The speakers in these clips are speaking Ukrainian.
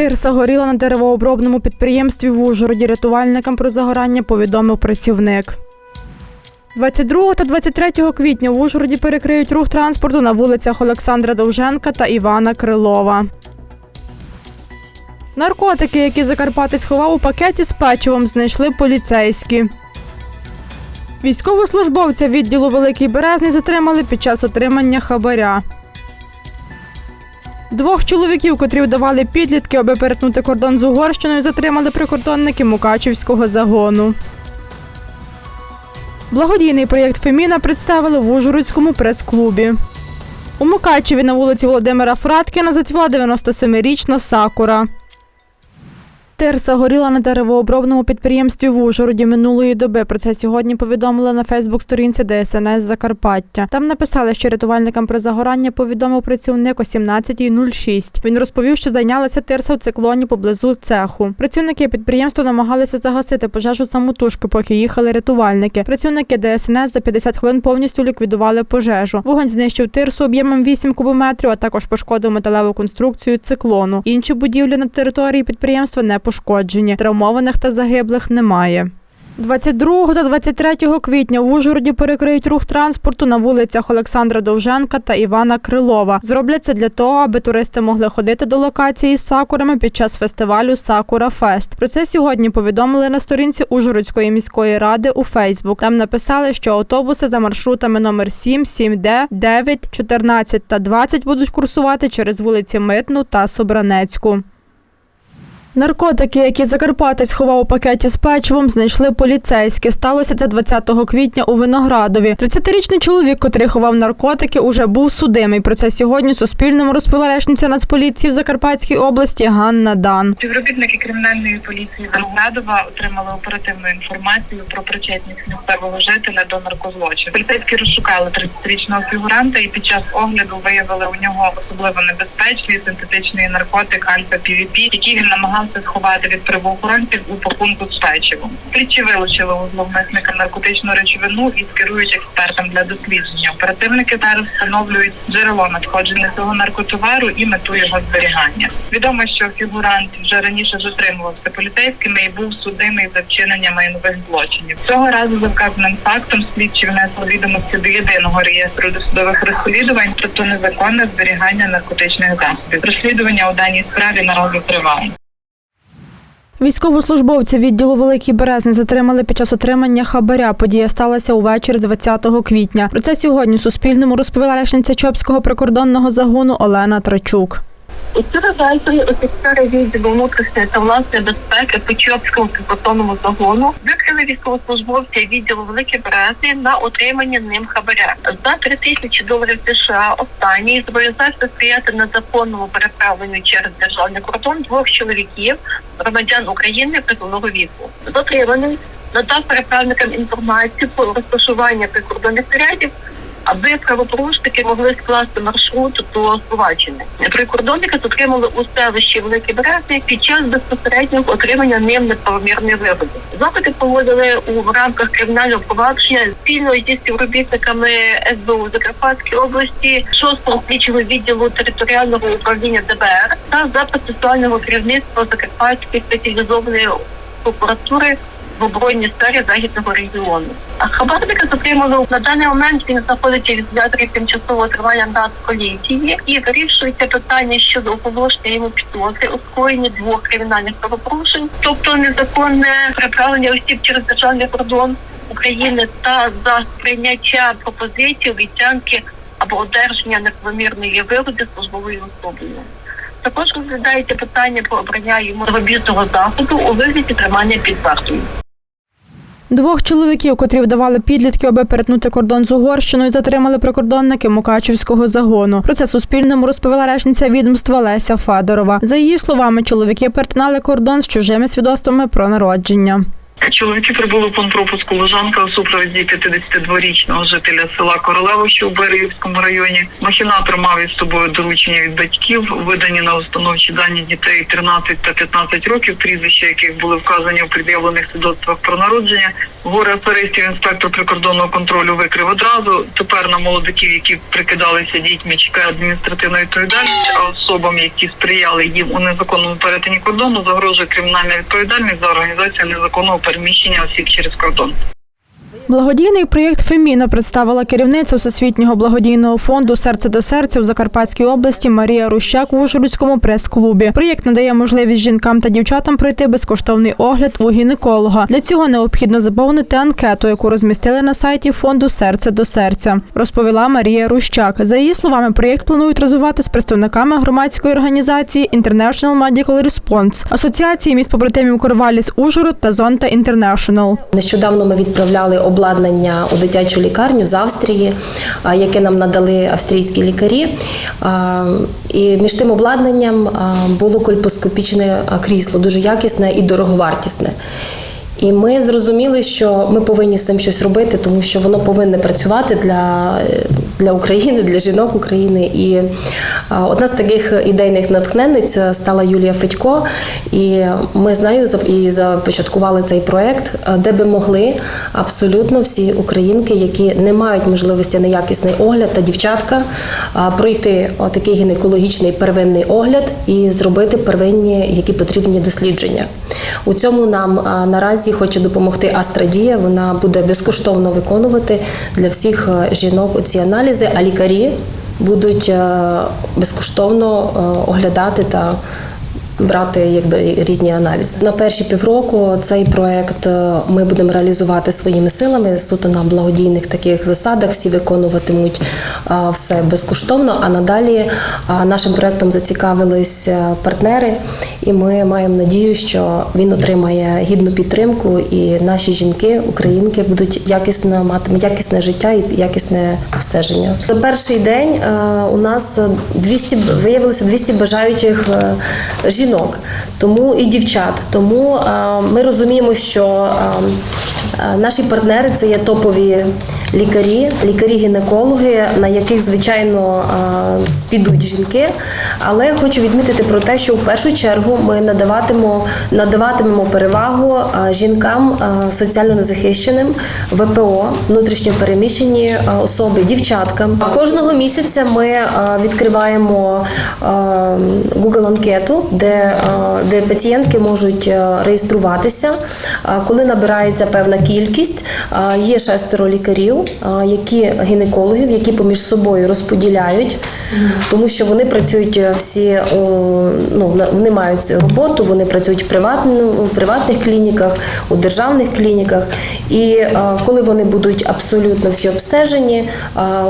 Тирса горіла на деревообробному підприємстві в Ужгороді. Рятувальникам про загорання повідомив працівник. 22 та 23 квітня в Ужгороді перекриють рух транспорту на вулицях Олександра Довженка та Івана Крилова. Наркотики, які Закарпатець ховав у пакеті з печивом, знайшли поліцейські. Військовослужбовця відділу Великий Березний затримали під час отримання хабаря. Двох чоловіків, котрі вдавали підлітки, аби перетнути кордон з Угорщиною, затримали прикордонники Мукачівського загону. Благодійний проєкт Феміна представили в Ужгородському прес-клубі. У Мукачеві на вулиці Володимира Фраткіна зацвіла 97-річна сакура. Тирса горіла на деревообробному підприємстві в Ужгороді минулої доби. Про це сьогодні повідомили на Фейсбук-сторінці ДСНС Закарпаття. Там написали, що рятувальникам про загорання повідомив працівник о 17.06. Він розповів, що зайнялася тирса в циклоні поблизу цеху. Працівники підприємства намагалися загасити пожежу самотужки, поки їхали рятувальники. Працівники ДСНС за 50 хвилин повністю ліквідували пожежу. Вогонь знищив тирсу об'ємом 8 кубометрів, а також пошкодив металеву конструкцію циклону. Інші будівлі на території підприємства не пошкоджені. Травмованих та загиблих немає. 22 та 23 квітня в Ужгороді перекриють рух транспорту на вулицях Олександра Довженка та Івана Крилова. Зроблять це для того, аби туристи могли ходити до локації з сакурами під час фестивалю Сакура Фест. Про це сьогодні повідомили на сторінці Ужгородської міської ради у Фейсбук. Там написали, що автобуси за маршрутами номер 7, 7Д, 9, 14 та 20 будуть курсувати через вулиці Митну та Собранецьку. Наркотики, які Закарпатець ховав у пакеті з печивом, знайшли поліцейські. Сталося це 20 квітня у Виноградові. 30-річний чоловік, котрий ховав наркотики, уже був судимий. Про це сьогодні Суспільному розповіла речниця Нацполіції в Закарпатській області Ганна Дан. Співробітники кримінальної поліції Виноградова отримали оперативну інформацію про причетність місцевого жителя до наркозлочину. Поліцейські розшукали 30-річного фігуранта і під час огляду виявили у нього особливо небезпечний синтетичний наркотик альфа-півіпі, який він намагався сховати від правоохоронців у пакунку з печивом. Слідчі вилучили у зловмисника наркотичну речовину і скерують експертам для дослідження. Оперативники зараз встановлюють джерело надходження цього наркотовару і мету його зберігання. Відомо, що фігурант вже раніше затримувався поліцейськими і був судимий за вчинення майнових злочинів. Цього разу за вказаним фактом слідчі внесли відомості до єдиного реєстру досудових розслідувань про незаконне зберігання наркотичних засобів. Розслідування у даній справі наразі триває. Військовослужбовці відділу Великий Березний затримали під час отримання хабаря. Подія сталася увечері 20 квітня. Про це сьогодні Суспільному розповіла речниця Чопського прикордонного загону Олена Трачук. Цю результаті офіцери відділу внутрішньої та власної безпеки Печопському прикордонному загону викрили військовослужбовця відділу Великі Березні на отримання ним хабаря за 3 тисячі доларів США. Останній зобов'язався сприяти незаконному переправленню через державний кордон двох чоловіків, громадян України призовного віку. Затриманий надав переправникам інформацію про розташування прикордонних нарядів аби правопорушники могли скласти маршрут до Словаччини. Прикордонники затримали у селищі Великі Березні під час безпосереднього отримання ним неправомірної вигоди. Запити проводили у рамках кримінального провадження спільно зі співробітниками СБУ Закарпатської області, 6-го слідчого відділу територіального управління ДБР та за процесуального керівництва Закарпатської спеціалізованої прокуратури в оборонній сфері західного регіону. А хабарника затримали на даний момент. Він знаходиться в ізоляторі тимчасового тривання Нацполіції і вирішується питання щодо оголошення йому підозри у двох кримінальних правопорушень, тобто незаконне переправлення осіб через державний кордон України та за прийняття пропозицій, обіцянки або одержання неправомірної вигоди службовою особою. Також розглядається питання про обрання йому робітного заходу у вигляді тримання під вартою. Двох чоловіків, котрі вдавали підлітки, аби перетнути кордон з Угорщиною, затримали прикордонники Мукачівського загону. Про це Суспільному розповіла речниця відомства Леся Федорова. За її словами, чоловіки перетинали кордон з чужими свідоцтвами про народження. Чоловіки прибули в пункт пропуску Лужанка у супроводі 52-річного жителя села Королево, що у Берегівському районі. Махінатор мав із собою доручення від батьків, видані на установчі дані дітей 13 та 15 років, прізвища яких були вказані у пред'явлених свідоцтвах про народження. Горе аферистів інспектор прикордонного контролю викрив одразу. Тепер на молодиків, які прикидалися дітьми, чекає адміністративна відповідальність. А особам, які сприяли їм у незаконному перетині кордону, загрожує кримінальна відповідальність за організацію незаконного переміщення осіб через кордон. Благодійний проєкт Феміна представила керівниця Всесвітнього благодійного фонду Серце до серця у Закарпатській області Марія Рущак в Ужгородському прес-клубі. Проєкт надає можливість жінкам та дівчатам пройти безкоштовний огляд у гінеколога. Для цього необхідно заповнити анкету, яку розмістили на сайті фонду Серце до серця. Розповіла Марія Рущак. За її словами, проєкт планують розвивати з представниками громадської організації International Medical Response, асоціації міст побратимів Корваліс Ужгород та Зонта International. Нещодавно ми відправляли обладнання у дитячу лікарню з Австрії, яке нам надали австрійські лікарі. І між тим обладнанням було кольпоскопічне крісло, дуже якісне і дороговартісне. І ми зрозуміли, що ми повинні з цим щось робити, тому що воно повинне працювати для, для України, для жінок України. І одна з таких ідейних натхненниць стала Юлія Федько. І ми з нею і започаткували цей проект, де би могли абсолютно всі українки, які не мають можливості на якісний огляд та дівчатка, пройти такий гінекологічний первинний огляд і зробити первинні, які потрібні дослідження. У цьому нам а, наразі хоче допомогти Астрадія. Вона буде безкоштовно виконувати для всіх е, жінок ці аналізи, а лікарі будуть е, безкоштовно е, оглядати та брати якби різні аналізи. На перші півроку цей проект е, ми будемо реалізувати своїми силами суто на благодійних таких засадах. Всі виконуватимуть е, все безкоштовно. А надалі е, нашим проектом зацікавились партнери, і ми маємо надію, що він отримає гідну підтримку, і наші жінки, українки, будуть якісно матимуть якісне життя і якісне обстеження. За перший день у нас 200, б- виявилося 200 бажаючих е, жінок, тому і дівчат. Тому е, ми розуміємо, що е, е, наші партнери це є топові лікарі, лікарі-гінекологи, на яких звичайно підуть жінки. Але хочу відмітити про те, що в першу чергу ми надаватимемо, надаватимемо перевагу жінкам соціально незахищеним, ВПО, внутрішньо переміщені особи, дівчаткам. Кожного місяця ми відкриваємо Google анкету, де, е, де пацієнтки можуть е, реєструватися. Е, Коли набирається певна кількість, є шестеро лікарів, які гінекологів, які поміж собою розподіляють, тому що вони працюють всі ну, вони мають роботу, вони працюють в, приватну, у приватних клініках, у державних клініках. І коли вони будуть абсолютно всі обстежені,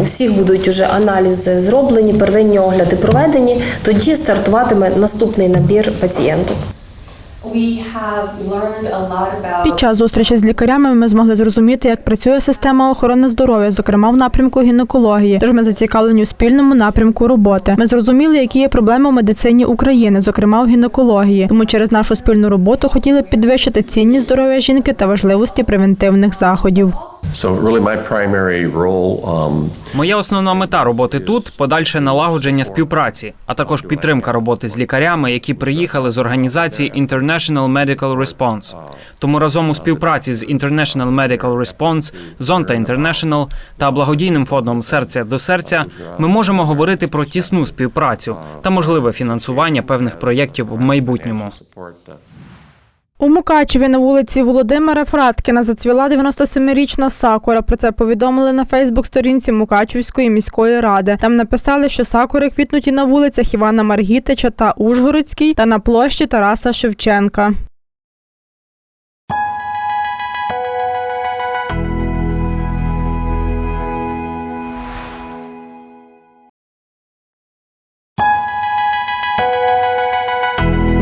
у всіх будуть уже аналізи зроблені, первинні огляди проведені, тоді стартуватиме наступний набір пацієнток. Lot about Під час зустрічі з лікарями ми змогли зрозуміти, як працює система охорони здоров'я, зокрема в напрямку гінекології. Тож ми зацікавлені у спільному напрямку роботи. Ми зрозуміли, які є проблеми в медицині України, зокрема в гінекології. Тому через нашу спільну роботу хотіли підвищити цінність здоров'я жінки та важливості превентивних заходів. Um, Моя основна мета роботи тут подальше налагодження співпраці, а також підтримка роботи з лікарями, які приїхали з організації International Medical Response. Тому разом у співпраці з International Medical Response, Zonta International та благодійним фондом Серце до серця ми можемо говорити про тісну співпрацю та можливе фінансування певних проєктів в майбутньому. У Мукачеві на вулиці Володимира Фраткіна зацвіла 97-річна сакура. Про це повідомили на Фейсбук-сторінці Мукачевської міської ради. Там написали, що сакури квітнуті на вулицях Івана Маргітича та Ужгородській та на площі Тараса Шевченка.